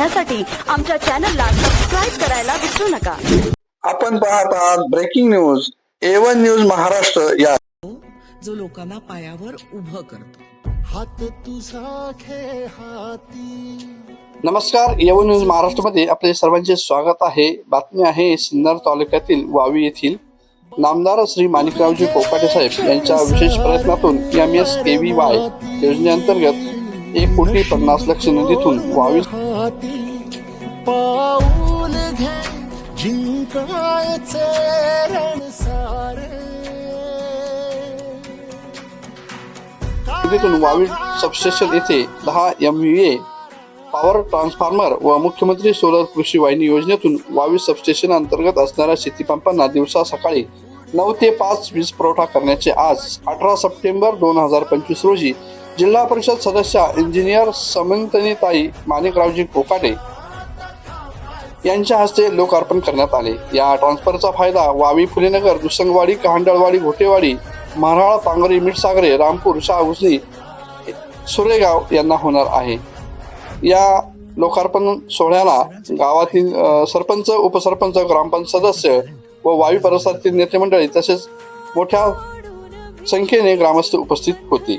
पाहण्यासाठी आमच्या चॅनलला सबस्क्राईब करायला विसरू नका. आपण पाहत आहात breaking news A one news Maharashtra या जो लोकांना पायावर उभं करतो. हात तुझा खे हाती. नमस्कार यवन न्यूज महाराष्ट्रामध्ये आपले सर्वांचे स्वागत आहे. बातमी आहे सिन्नर तालुक्यातील वावी येथील. नामदार श्री माणिकरावजी कोकाटे साहेब यांच्या विशेष प्रयत्नातून M S K V Y योजनेअंतर्गत एक कोटी पन्नास लक्ष निधीतून वावी हाती पाऊल घे जिंकायचे रण सारे. वावी सबस्टेशन येथे दहा एम ए पॉवर ट्रान्सफॉर्मर व मुख्यमंत्री सोलर कृषी वाहिनी योजनेतून वावी सबस्टेशन अंतर्गत असणाऱ्या शेतीपंपांना दिवसा सकाळी नऊ ते पाच वीज पुरवठा करण्याचे आज अठरा सप्टेंबर दोन हजार पंचवीस रोजी जिल्हा परिषद सदस्य इंजिनियर समंतनीताई माणिकरावजी कोकाटे यांच्या हस्ते लोकार्पण करण्यात आले. या ट्रान्सफरचा फायदा वावी फुलेनगर दुसंगवाडी कहांडळवाडी घोटेवाडी महाराळ पांगरी मिठसागरे रामपूर शाह सुरेगाव यांना होणार आहे. या लोकार्पण सोहळ्याला गावातील सरपंच उपसरपंच ग्रामपंचायत सदस्य व वायू परिसरातील नेते मंडळी तसेच मोठ्या संख्येने ग्रामस्थ उपस्थित होते.